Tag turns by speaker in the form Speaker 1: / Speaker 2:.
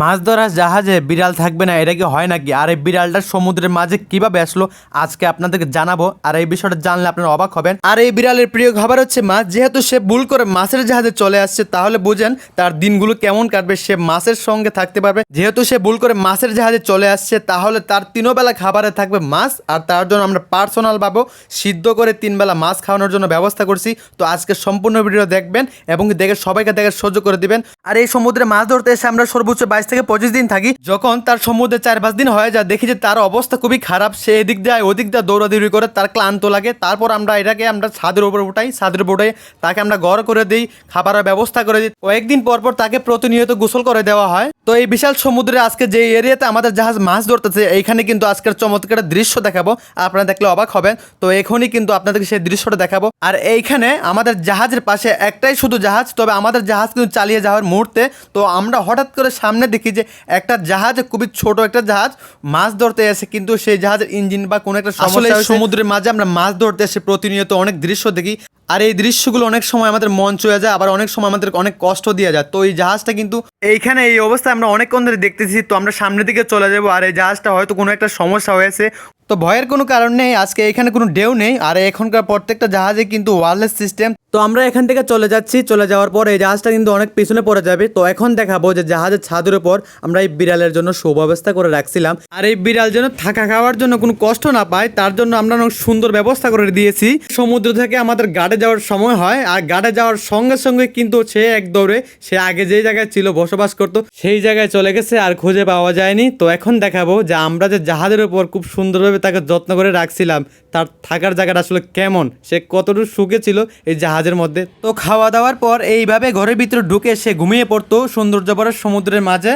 Speaker 1: মাছ ধরার জাহাজে বিড়াল থাকবে না, এটা কি হয় নাকি? আর এই বিড়ালটা সমুদ্রের মাঝে কীভাবে আসলো? আজকে আপনাদেরকে জানাব। আর এই বিষয়টা জানলে আপনারা অবাক হবেন। আর এই বিড়ালের প্রিয় খাবার হচ্ছে মাছ। যেহেতু সে ভুল করে মাছের জাহাজে চলে আসছে, তাহলে বুঝেন তার দিনগুলো কেমন কাটবে। সে মাছের সঙ্গে থাকতে পারবে। যেহেতু সে ভুল করে মাছের জাহাজে চলে আসছে, তাহলে তার তিনও বেলা খাবারে থাকবে মাছ। আর তার জন্য আমরা পার্সোনাল পাবো। সিদ্ধ করে তিন বেলা মাছ খাওয়ানোর জন্য ব্যবস্থা করছি। তো আজকে সম্পূর্ণ ভিডিও দেখবেন এবং দেখে সবাইকে দেখে সহ্য করে দিবেন। আর এই সমুদ্রে মাছ ধরতে এসে আমরা সর্বোচ্চ বাইশ থেকে পঁচিশ দিন থাকি। যখন তার সমুদ্রে চার পাঁচ দিন হয়ে যায়, দেখি যে তার অবস্থা খুবই খারাপ। সে এদিক যায় ওদিক দিয়ে দৌড়াদৌড়ি করে তার ক্লান্ত লাগে। তারপর আমরা এটাকে আমরা ছাদের উপর উঠাই। ছাদের উপর তাকে আমরা গড় করে দিই, খাবারের ব্যবস্থা করে দিই। কয়েকদিন পর পর তাকে প্রতিনিয়ত গোসল করে দেওয়া হয়। তো এই বিশাল সমুদ্রে আজকে যে এরিয়াতে আমাদের জাহাজ মাছ ধরতেছে, এইখানে কিন্তু আজকের চমৎকার দৃশ্য দেখাবো। আপনারা দেখলে অবাক হবেন। তো এখনই কিন্তু আপনাদেরকে সেই দৃশ্যটা দেখাবো। আর এইখানে আমাদের জাহাজের পাশে একটাই শুধু জাহাজ, তবে আমাদের জাহাজ কিন্তু চালিয়ে যাওয়ার মুহূর্তে। তো আমরা হঠাৎ করে সামনে দেখি যে একটা জাহাজ খুবই ছোট একটা জাহাজ মাছ ধরতে আসে কিন্তু সেই জাহাজের ইঞ্জিন বা কোনো একটা সমস্যা সমুদ্রের মাঝে আমরা মাছ ধরতে এসে প্রতিনিয়ত অনেক দৃশ্য দেখি। আর এই দৃশ্যগুলো অনেক সময় আমাদের মন চলে যায়, আবার অনেক সময় আমাদের অনেক কষ্ট দিয়ে যায়। তো এই জাহাজটা কিন্তু এইখানে এই অবস্থায় আমরা অনেকক্ষণ ধরে দেখতেছি, তো আমরা সামনের দিকে চলে যাব, আর এই জাহাজটা হয়তো কোনো একটা সমস্যা হয়েছে। তো ভয়ের কোনো কারণ নেই, আজকে এখানে কোনো ঢেউ নেই, আর এখনকার প্রত্যেকটা জাহাজে কিন্তু ওয়ারলেস সিস্টেম তো আমরা এখান থেকে চলে যাচ্ছি, চলে যাওয়ার পর এই জাহাজটা কিন্তু অনেক পিছনে পড়ে যাবে। তো এখন দেখাবো যে জাহাজের ছাদের উপর আমরা এই বিড়ালের জন্য সুব্যবস্থা করে রাখছিলাম। আর এই বিড়াল যেন থাকা খাওয়ার জন্য কোনো কষ্ট না পায়, তার জন্য আমরা অনেক সুন্দর ব্যবস্থা করে দিয়েছি। সমুদ্র থেকে আমাদের গাড়ে যাওয়ার সময় হয় আর গাড়ে যাওয়ার সঙ্গে সঙ্গে কিন্তু সে এক দৌড়ে, সে আগে যেই জায়গায় ছিল বসবাস করতো, সেই জায়গায় চলে গেছে আর খুঁজে পাওয়া যায়নি। তো এখন দেখাবো যে আমরা যে জাহাজের উপর খুব সুন্দরভাবে তাকে যত্ন করে রাখছিলাম, তার থাকার জায়গাটা আসলে কেমন, সে কতটুকু সুখে ছিল এই জাহাজের মধ্যে। তো খাওয়া দাওয়ার পর এইভাবে ঘরের ভিতরে ঢুকে সে ঘুমিয়ে পড়তো সৌন্দর্য সমুদ্রের মাঝে।